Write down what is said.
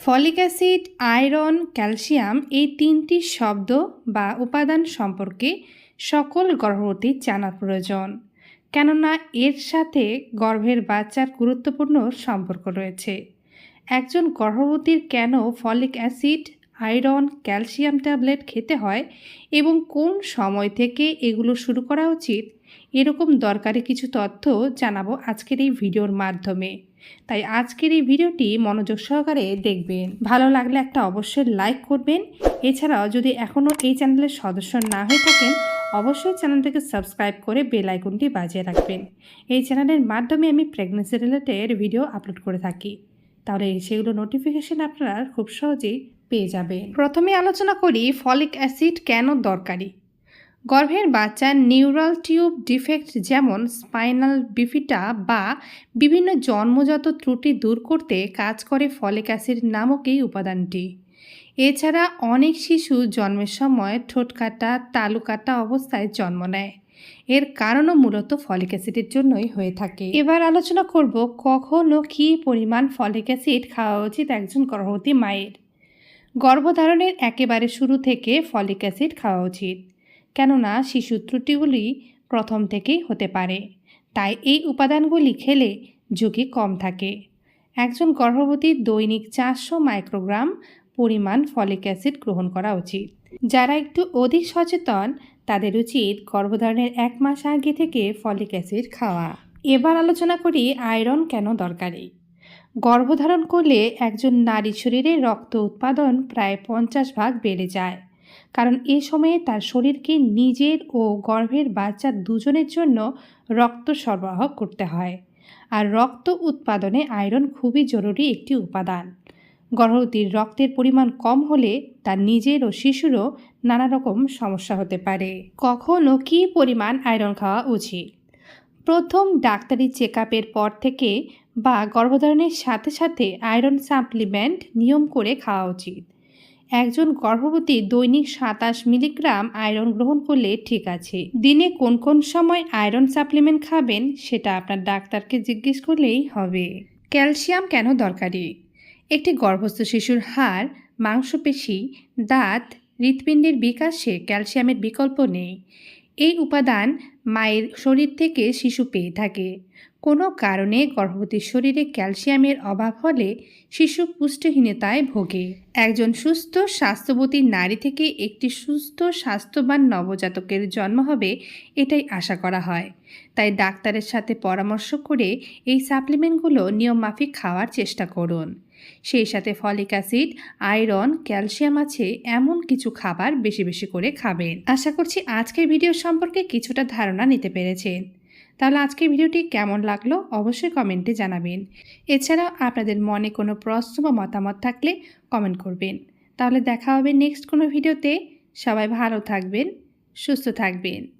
Folic acid, iron, calcium এই তিনটি শব্দ বা উপাদান সম্পর্কে সকল গর্ভবতী জানা প্রয়োজন। কেননা এর সাথে গর্ভের বাচ্চার গুরুত্বপূর্ণ সম্পর্ক রয়েছে। একজন গর্ভবতীর কেন folic acid, iron, calcium tablet খেতে হয় এবং কোন সময় থেকে এগুলো শুরু করা উচিত এরকম দরকারি কিছু তথ্য জানাব আজকের এই ভিডিওর মাধ্যমে। তাই আজকের এই ভিডিওটি মনোযোগ সহকারে দেখবেন। ভালো লাগলে একটা অবশ্যই লাইক করবেন। এছাড়াও যদি এখনও এই চ্যানেলের সদস্য না হয়ে থাকেন, অবশ্যই চ্যানেলটিকে সাবস্ক্রাইব করে বেল আইকনটি বাজিয়ে রাখবেন। এই চ্যানেলের মাধ্যমে আমি প্রেগনেন্সি রিলেটেড ভিডিও আপলোড করে থাকি। তাহলে সেগুলো নোটিফিকেশন আপনারা খুব সহজেই পেয়ে যাবেন। প্রথমে আলোচনা করি ফলিক অ্যাসিড কেন দরকারি? গর্ভের বাচ্চার নিউরাল টিউব ডিফেক্ট যেমন স্পাইনাল বিফিটা বা বিভিন্ন জন্মজাত ত্রুটি দূর করতে কাজ করে ফলিক অ্যাসিড নামক এই উপাদানটি। এছাড়া অনেক শিশু জন্মের সময় ঠোঁট কাটা, তালু কাটা অবস্থায় জন্ম নেয়। এর কারণও মূলত ফলিক অ্যাসিডের জন্যই হয়ে থাকে। এবার আলোচনা করব কখন ও কী পরিমাণ ফলিক অ্যাসিড খাওয়া উচিত একজন গর্ভবতী মায়ের। গর্ভধারণের একেবারে শুরু থেকে ফলিক অ্যাসিড খাওয়া উচিত। কেননা শিশু ত্রুটিগুলি প্রথম থেকেই হতে পারে। তাই এই উপাদানগুলি খেলে ঝুঁকি কম থাকে। একজন গর্ভবতী দৈনিক চারশো মাইক্রোগ্রাম পরিমাণ ফলিক অ্যাসিড গ্রহণ করা উচিত। যারা একটু অধিক সচেতন, তাদের উচিত গর্ভধারণের এক মাস আগে থেকে ফলিক অ্যাসিড খাওয়া। এবার আলোচনা করি আয়রন কেন দরকারি? গর্ভধারণ করলে একজন নারী শরীরে রক্ত উৎপাদন প্রায় পঞ্চাশ ভাগ বেড়ে যায়। কারণ এ সময়ে তার শরীরকে নিজের ও গর্ভের বাচ্চা দুজনের জন্য রক্ত সরবরাহ করতে হয়। আর রক্ত উৎপাদনে আয়রন খুবই জরুরি একটি উপাদান। গর্ভবতীর রক্তের পরিমাণ কম হলে তার নিজের ও শিশুরও নানা রকম সমস্যা হতে পারে। কখন ও কী পরিমাণ আয়রন খাওয়া উচিত? প্রথম ডাক্তারি চেক পর থেকে বা গর্ভধারণের সাথে সাথে আয়রন সাপ্লিমেন্ট নিয়ম করে খাওয়া উচিত। একজন গর্ভবতী দৈনিক সাতাশ মিলিগ্রাম আয়রন গ্রহণ করলে ঠিক আছে। দিনে কোন কোন সময় আয়রন সাপ্লিমেন্ট খাবেন সেটা আপনার ডাক্তারকে জিজ্ঞেস করলেই হবে। ক্যালসিয়াম কেন দরকারি? একটি গর্ভস্থ শিশুর হাড়, মাংসপেশি, দাঁত, হৃৎপিণ্ডের বিকাশে ক্যালসিয়ামের বিকল্প নেই। এই উপাদান মায়ের শরীর থেকে শিশু পেয়ে থাকে। কোনো কারণে গর্ভবতীর শরীরে ক্যালসিয়ামের অভাব হলে শিশু পুষ্টিহীনতায় ভোগে। একজন সুস্থ স্বাস্থ্যবতী নারী থেকে একটি সুস্থ স্বাস্থ্যবান নবজাতকের জন্ম হবে এটাই আশা করা হয়। তাই ডাক্তারের সাথে পরামর্শ করে এই সাপ্লিমেন্টগুলো নিয়মমাফিক খাওয়ার চেষ্টা করুন। সেই সাথে ফলিক অ্যাসিড, আয়রন, ক্যালসিয়াম আছে এমন কিছু খাবার বেশি বেশি করে খাবেন। আশা করছি আজকের ভিডিও সম্পর্কে কিছুটা ধারণা নিতে পেরেছেন। তাহলে আজকের ভিডিওটি কেমন লাগল অবশ্যই কমেন্টে জানাবেন। এছাড়াও আপনাদের মনে কোনো প্রশ্ন বা মতামত থাকলে কমেন্ট করবেন। তাহলে দেখা হবে নেক্সট কোনো ভিডিওতে। সবাই ভালো থাকবেন, সুস্থ থাকবেন।